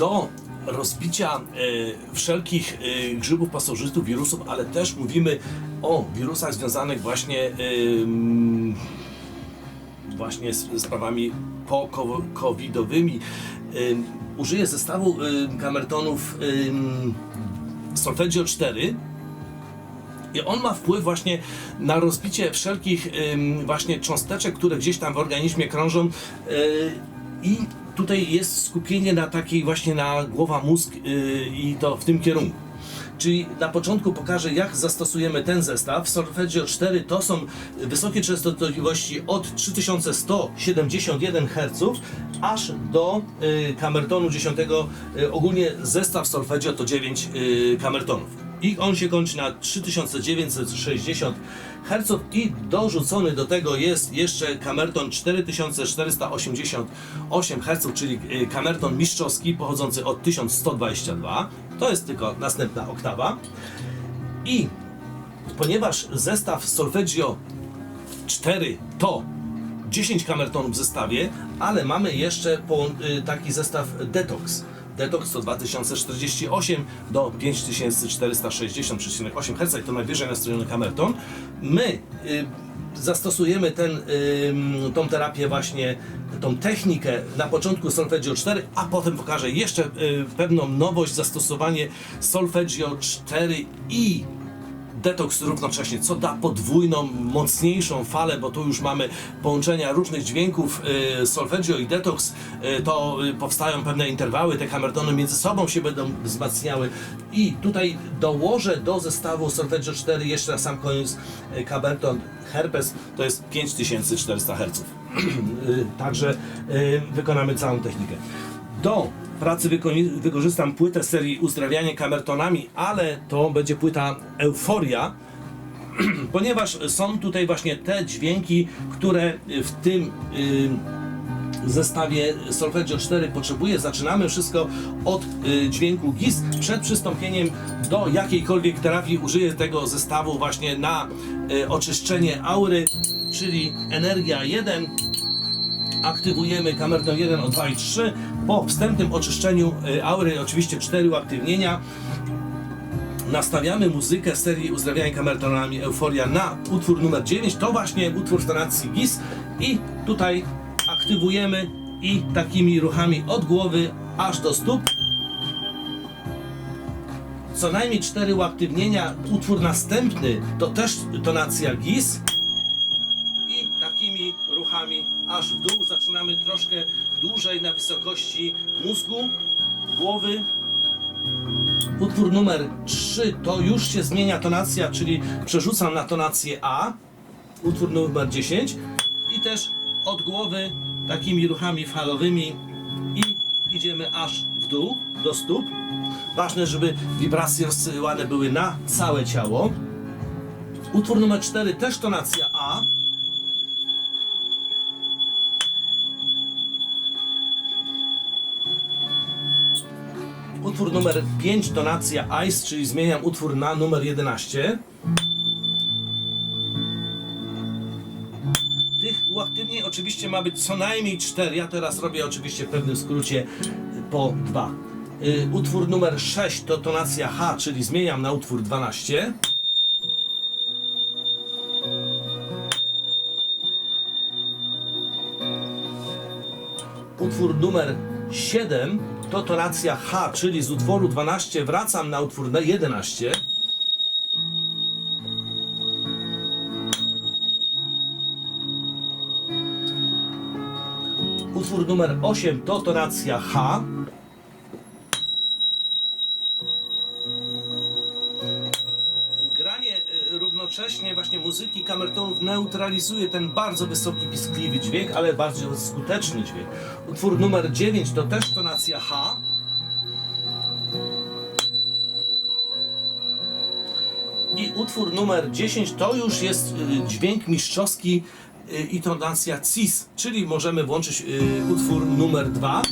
do rozbicia e, wszelkich e, grzybów, pasożytów, wirusów, ale też mówimy o wirusach związanych właśnie e, właśnie z sprawami po-covidowymi. Ym, Użyję zestawu kamertonów ym, Solfeggio 4 i on ma wpływ właśnie na rozbicie wszelkich właśnie cząsteczek, które gdzieś tam w organizmie krążą yy, i tutaj jest skupienie na takiej właśnie na głowa mózg yy, i to w tym kierunku. Czyli na początku pokażę, jak zastosujemy ten zestaw. Solfeggio 4 to są wysokie częstotliwości od 3171 Hz aż do y, kamertonu 10. Y, ogólnie zestaw Solfeggio to 9 y, kamertonów. I on się kończy na 3960 Hz i dorzucony do tego jest jeszcze kamerton 4488 Hz, czyli y, kamerton mistrzowski pochodzący od 1122. To jest tylko następna oktawa. I ponieważ zestaw Solfeggio 4 to 10 kamertonów w zestawie, ale mamy jeszcze y, taki zestaw Detox. Detox to 2048 do 5460,8 Hz to najwyżej nastrojony kamerton. My y, zastosujemy ten, ym, tą terapię właśnie, tą technikę na początku Solfeggio 4, a potem pokażę jeszcze y, pewną nowość, zastosowanie Solfeggio 4 i detoks równocześnie, co da podwójną, mocniejszą falę, bo tu już mamy połączenia różnych dźwięków y, solfeggio i detoks, y, to y, powstają pewne interwały, te kamertony między sobą się będą wzmacniały i tutaj dołożę do zestawu solfeggio 4 jeszcze na sam koniec y, herpes, to jest 5400 Hz. Y, Także y, wykonamy całą technikę. Do pracy wyko- wykorzystam płytę serii Uzdrawianie kamertonami, ale to będzie płyta Euforia, ponieważ są tutaj właśnie te dźwięki, które w tym zestawie Solfeggio 4 potrzebuję. Zaczynamy wszystko od y, dźwięku GIS. Przed przystąpieniem do jakiejkolwiek terapii użyję tego zestawu właśnie na y, oczyszczenie aury, czyli energia 1, aktywujemy kamerton 1 o 2 i 3 po wstępnym oczyszczeniu y, aury oczywiście 4 uaktywnienia. Nastawiamy muzykę serii uzdrawiania kamertonami Euforia na utwór numer 9 to właśnie utwór w tonacji GIS i tutaj aktywujemy i takimi ruchami od głowy aż do stóp. Co najmniej 4 uaktywnienia. Utwór następny to też tonacja GIS i takimi ruchami aż w dół zaczynamy troszkę dłużej na wysokości mózgu, głowy. Utwór numer 3 to już się zmienia tonacja, czyli przerzucam na tonację A. Utwór numer 10 i też od głowy takimi ruchami falowymi i idziemy aż w dół do stóp. Ważne, żeby wibracje rozsyłane były na całe ciało. Utwór numer 4 też tonacja A. Utwór numer 5 tonacja Ice, czyli zmieniam utwór na numer 11. Tych uaktywnień oczywiście ma być co najmniej 4. Ja teraz robię oczywiście w pewnym skrócie po 2. Y, Utwór numer 6 to tonacja H, czyli zmieniam na utwór 12. Utwór numer 7 to tonacja H, czyli z utworu 12 wracam na utwór na 11. Utwór numer 8 to tonacja H. neutralizuje ten bardzo wysoki, piskliwy dźwięk, ale bardzo skuteczny dźwięk. Utwór numer 9 to też tonacja H. I utwór numer 10 to już jest y, dźwięk mistrzowski y, i tonacja cis, czyli możemy włączyć y, utwór numer 2.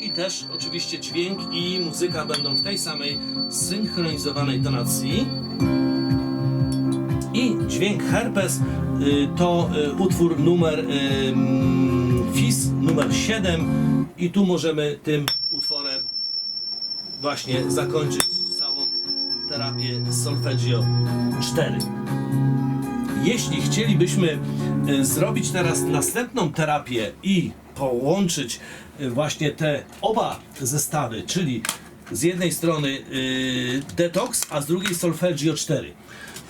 I też oczywiście dźwięk i muzyka będą w tej samej synchronizowanej tonacji. I dźwięk herpes y, to y, utwór numer y, mm, FIS numer 7 i tu możemy tym utworem właśnie zakończyć całą terapię solfeggio 4. Jeśli chcielibyśmy zrobić teraz następną terapię i połączyć właśnie te oba zestawy, czyli z jednej strony detox, a z drugiej solfeggio 4.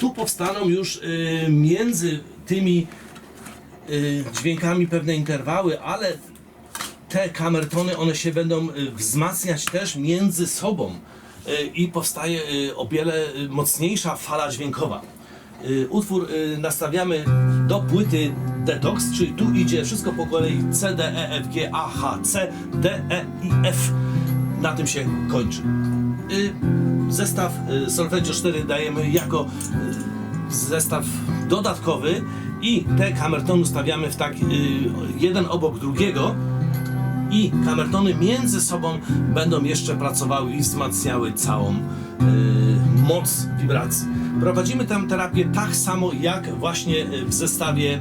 Tu powstaną już y, między tymi y, dźwiękami pewne interwały, ale te kamertony, one się będą y, wzmacniać też między sobą i powstaje o wiele mocniejsza fala dźwiękowa. Utwór nastawiamy do płyty Detox, czyli tu idzie wszystko po kolei C, D, E, F, G, A, H, C, D, E i F. Na tym się kończy. Zestaw y, Solfeggio 4 dajemy jako y, zestaw dodatkowy i te kamertony stawiamy w tak y, jeden obok drugiego i kamertony między sobą będą jeszcze pracowały i wzmacniały całą moc wibracji. Prowadzimy tę terapię tak samo jak właśnie w zestawie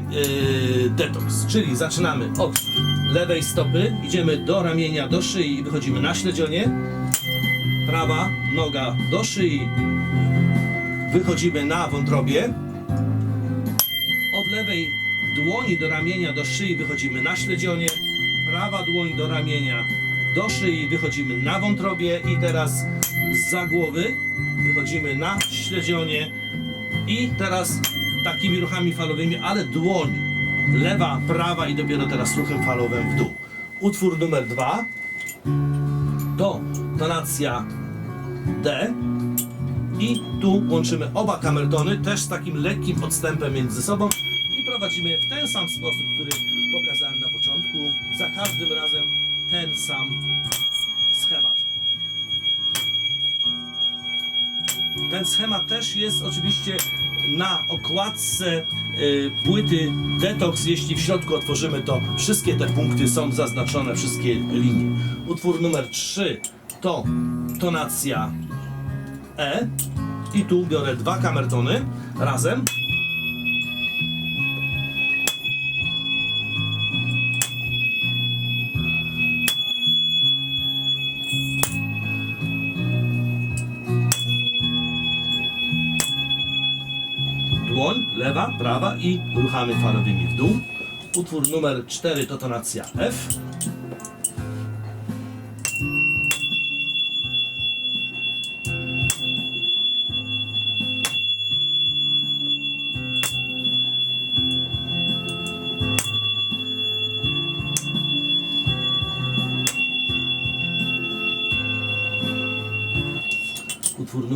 detox, czyli zaczynamy od lewej stopy, idziemy do ramienia, do szyi i wychodzimy na śledzionie. Prawa noga do szyi, wychodzimy na wątrobie. Od lewej dłoni do ramienia, do szyi wychodzimy na śledzionie. Prawa dłoń do ramienia, do szyi wychodzimy na wątrobie. I teraz za głowy wychodzimy na śledzionie. I teraz takimi ruchami falowymi, ale dłoń lewa, prawa i dopiero teraz ruchem falowym w dół. Utwór numer dwa to tonacja D. I tu łączymy oba kamertony, też z takim lekkim odstępem między sobą i prowadzimy w ten sam sposób, który pokazałem na początku. Za każdym razem ten sam schemat. Ten schemat też jest oczywiście na okładce y, płyty Detox. Jeśli w środku otworzymy, to wszystkie te punkty są zaznaczone, wszystkie linie. Utwór numer 3 to tonacja E. I tu biorę dwa kamertony razem. Dłoń, lewa, prawa i ruchamy falowymi w dół. Utwór numer 4 to tonacja F.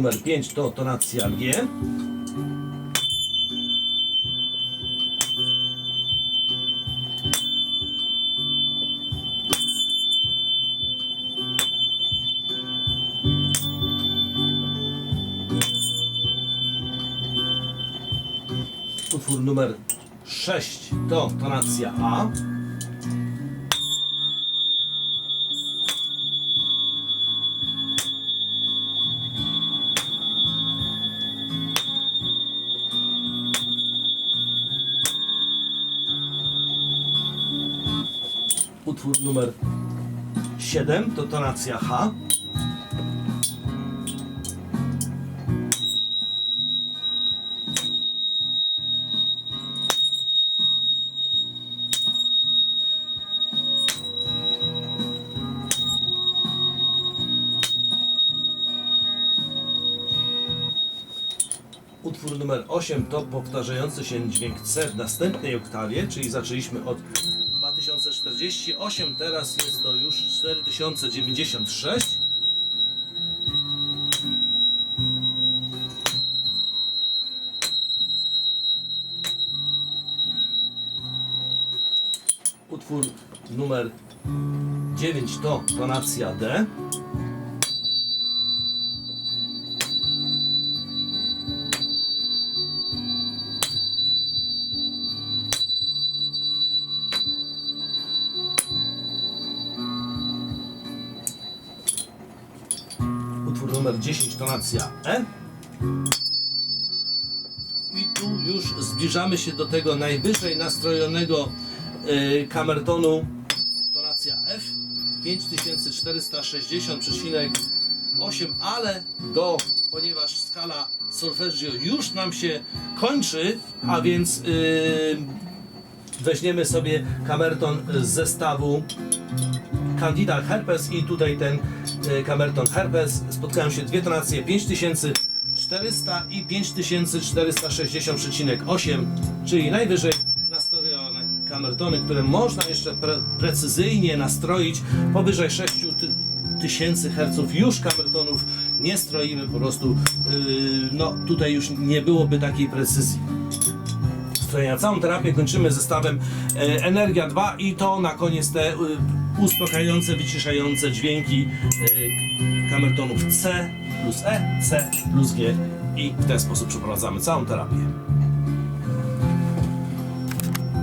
numer 5 to tonacja G. Utwór numer 6 to tonacja A. Utwór numer 7 to tonacja H. Utwór numer 8 to powtarzający się dźwięk C w następnej oktawie, czyli zaczęliśmy od 2048, teraz jest to już 4096. Utwór numer 9 to tonacja D. numer 10 tonacja E. I tu już zbliżamy się do tego najwyżej nastrojonego y, kamertonu tonacja F 5460,5 8, ale do, ponieważ skala solfeggio już nam się kończy, a więc yy, weźmiemy sobie kamerton z zestawu Candida Herpes i tutaj ten y, kamerton Herpes. Spotkają się dwie tonacje 5400 i 5460,8, czyli najwyżej nastrojone kamertony, które można jeszcze pre precyzyjnie nastroić powyżej 6000 Hz już kamertonów nie stroimy po prostu yy, no tutaj już nie byłoby takiej precyzji strojenia. Całą terapię kończymy zestawem e, Energia 2 i to na koniec te e, uspokajające, wyciszające dźwięki e, kamertonów C plus E, C plus G i w ten sposób przeprowadzamy całą terapię.